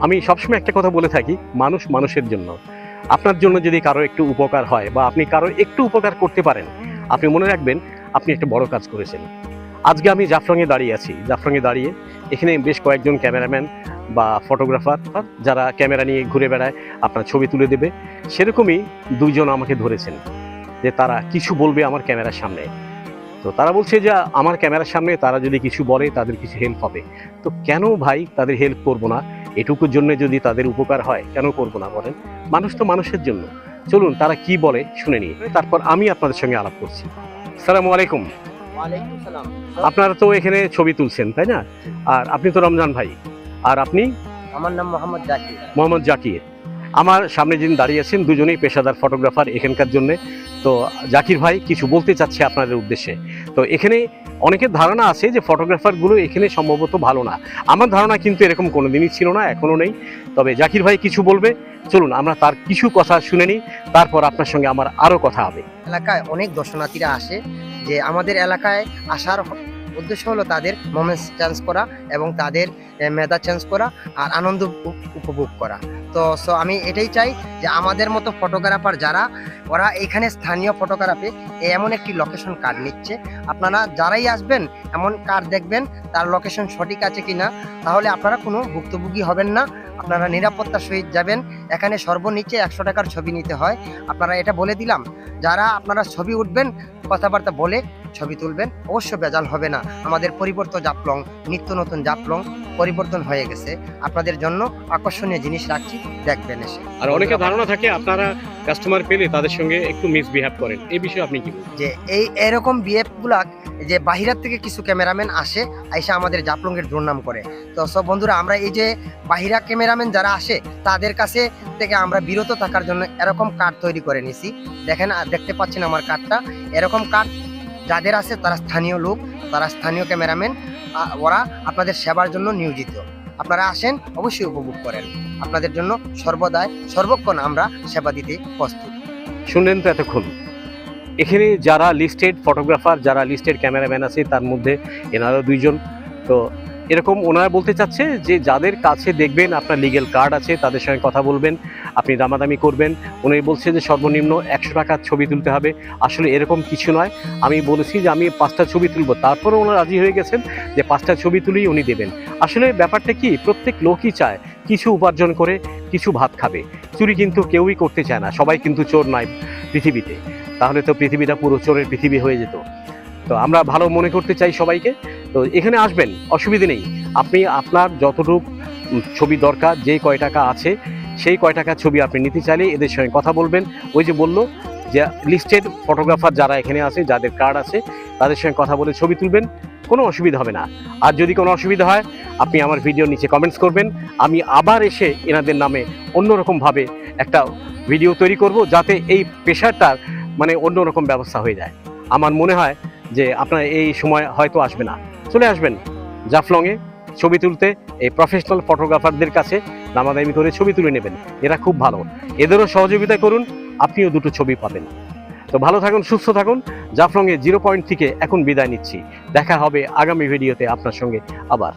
আমি সবসময় একটা কথা বলে থাকি, মানুষ মানুষের জন্য। আপনার জন্য যদি কারও একটু উপকার হয় বা আপনি কারও একটু উপকার করতে পারেন, আপনি মনে রাখবেন আপনি একটা বড় কাজ করেছেন। আজকে আমি জাফরঙে দাঁড়িয়ে আছি। জাফরঙে দাঁড়িয়ে এখানে বেশ কয়েকজন ক্যামেরাম্যান বা ফটোগ্রাফার যারা ক্যামেরা নিয়ে ঘুরে বেড়ায়, আপনার ছবি তুলে দেবে। সেরকমই দুইজন আমাকে ধরেছেন যে তারা কিছু বলবে আমার ক্যামেরার সামনে। তো তারা বলছে যে আমার ক্যামেরার সামনে তারা যদি কিছু বলে তাদের কিছু হেল্প হবে। তো কেন ভাই তাদের হেল্প করব না? এটুকুর জন্য যদি তাদের উপকার হয় কেন করব না বলেন? মানুষ তো মানুষের জন্য। চলুন তারা কি বলে শুনে নিই। তারপর আমি আপনাদের সঙ্গে আলাপ করছি। সালামু আলাইকুম। আপনারা তো এখানে ছবি তুলছেন তাই না? আর আপনি তো রমজান ভাই। আর আপনি? আমার নাম মোহাম্মদ জাকির। মোহাম্মদ জাকির। আমার সামনে যিনি দাঁড়িয়ে আছেন, দুজনেই পেশাদার ফটোগ্রাফার এখানকার জন্য। তো জাকির ভাই, কিছু বলতে চাচ্ছে আপনাদের উদ্দেশ্যে? তো এখানে অনেকের ধারণা আছে যে ফটোগ্রাফারগুলো এখানে সম্ভবত ভালো না। আমার ধারণা কিন্তু এরকম কোনো দিনই ছিল না, এখনও নেই। তবে জাকির ভাই কিছু বলবে? চলুন, আমরা তার কিছু কথা শুনে নিই। তারপর আপনার সঙ্গে আমার আরও কথা হবে। এলাকায় অনেক দর্শনার্থীরা আসে যে আমাদের এলাকায় আসার উদ্দেশ্য হলো তাদের মোমেন্টস চেঞ্জ করা এবং তাদের মেধা চেঞ্জ করা আর আনন্দ উপভোগ করা। তো সো আমি এটাই চাই যে আমাদের মতো ফটোগ্রাফার যারা, ওরা এখানে স্থানীয় ফটোগ্রাফি এমন একটি লোকেশন কার্ড নিচ্ছে। আপনারা যারাই আসবেন, এমন কার্ড দেখবেন, তার লোকেশন সঠিক আছে কি না তাহলে আপনারা কোনো ভুক্তভোগী হবেন না। আপনারা নিরাপত্তার সহিত যাবেন। এখানে সর্বনিচে একশো টাকার ছবি নিতে হয়। আপনারা এটা বলে দিলাম। যারা আপনারা ছবি উঠবেন কথাবার্তা বলে ছবি তুলবেন অবশ্য বেজাল হবে না। আমাদের পরিবর্তন জাপলং নিত্য নতুন জাপলং পরিবর্তন হয়ে গেছে। আপনাদের জন্য আকর্ষণীয় জিনিস রাখছি দেখবেন এসে। আর অনেকের ধারণা থাকে আপনারা কাস্টমার পেলে তাদের সঙ্গে একটু মিসবিহেভ করেন। এই বিষয়ে আপনি কি যে এই এরকম বিএফগুলা যে বাহিরার থেকে কিছু ক্যামেরাম্যান আসে আইসা আমাদের জাপলংয়ের দুর্নাম করে। তো সব বন্ধুরা আমরা এই যে বাহিরা ক্যামেরাম্যান যারা আসে তাদের কাছে থেকে আমরা বিরত থাকার জন্য এরকম কার্ড তৈরি করে নিছি। দেখেন দেখতে পাচ্ছেন আমার কার্ডটা এরকম কার্ড যাদের আছে তারা স্থানীয় লোক, তারা স্থানীয় ক্যামেরাম্যান ওরা আপনাদের সেবার জন্য নিয়োজিত। আপনারা আসেন, অবশ্যই উপভোগ করেন। আপনাদের জন্য সর্বদাই, সর্বক্ষণ আমরা সেবা দিতে প্রস্তুত। শুনলেন তো এতক্ষণ। এখানে যারা লিস্টেড ফটোগ্রাফার যারা লিস্টেড ক্যামেরাম্যান আছে, তার মধ্যে এনারও দুইজন। তো এরকম ওনারা বলতে চাচ্ছে যে যাদের কাছে দেখবেন আপনার লিগেল কার্ড আছে, তাদের সঙ্গে কথা বলবেন, আপনি দামাদামি করবেন। উনি বলছে যে সর্বনিম্ন একশো টাকার ছবি তুলতে হবে। আসলে এরকম কিছু নয়। আমি বলেছি যে আমি পাঁচটা ছবি তুলবো। তারপরে ওনারা রাজি হয়ে গেছেন যে পাঁচটা ছবি তুলেই উনি দেবেন। আসলে ব্যাপারটা কি? প্রত্যেক লোকই চায় কিছু উপার্জন করে, কিছু ভাত খাবে। চুরি কিন্তু কেউই করতে চায় না। সবাই কিন্তু চোর নয় পৃথিবীতে। তাহলে তো পৃথিবীটা পুরো চোরের পৃথিবী হয়ে যেত। তো আমরা ভালো মনে করতে চাই সবাইকে। তো এখানে আসবেন, অসুবিধে নেই। আপনি আপনার যতটুকু ছবি দরকার, যে কয় টাকা আছে, সেই কয় টাকা ছবি আপনি নিতে চাইলে এদের সঙ্গে কথা বলবেন। ওই যে বলল যে লিস্টেড ফটোগ্রাফার যারা এখানে আছে, যাদের কার্ড আছে, তাদের সঙ্গে কথা বলে ছবি তুলবেন, কোনো অসুবিধা হবে না। আর যদি কোনো অসুবিধা হয়, আপনি আমার ভিডিও নিচে কমেন্টস করবেন। আমি আবার এসে এনাদের নামে অন্যরকমভাবে একটা ভিডিও তৈরি করব, যাতে এই পেশাটার মানে অন্যরকম ব্যবস্থা হয়ে যায়। আমার মনে হয় যে, আপনার এই সময় হয়তো আসবে না। চলে আসবেন জাফলংয়ে ছবি তুলতে। এই প্রফেশনাল ফটোগ্রাফারদের কাছে নামাদামি করে ছবি তুলে নেবেন। এরা খুব ভালো। এদেরও সহযোগিতা করুন, আপনিও দুটো ছবি পাবেন। তো ভালো থাকুন, সুস্থ থাকুন। জাফলংয়ে জিরো পয়েন্ট থেকে এখন বিদায় নিচ্ছি। দেখা হবে আগামী ভিডিওতে আপনার সঙ্গে আবার।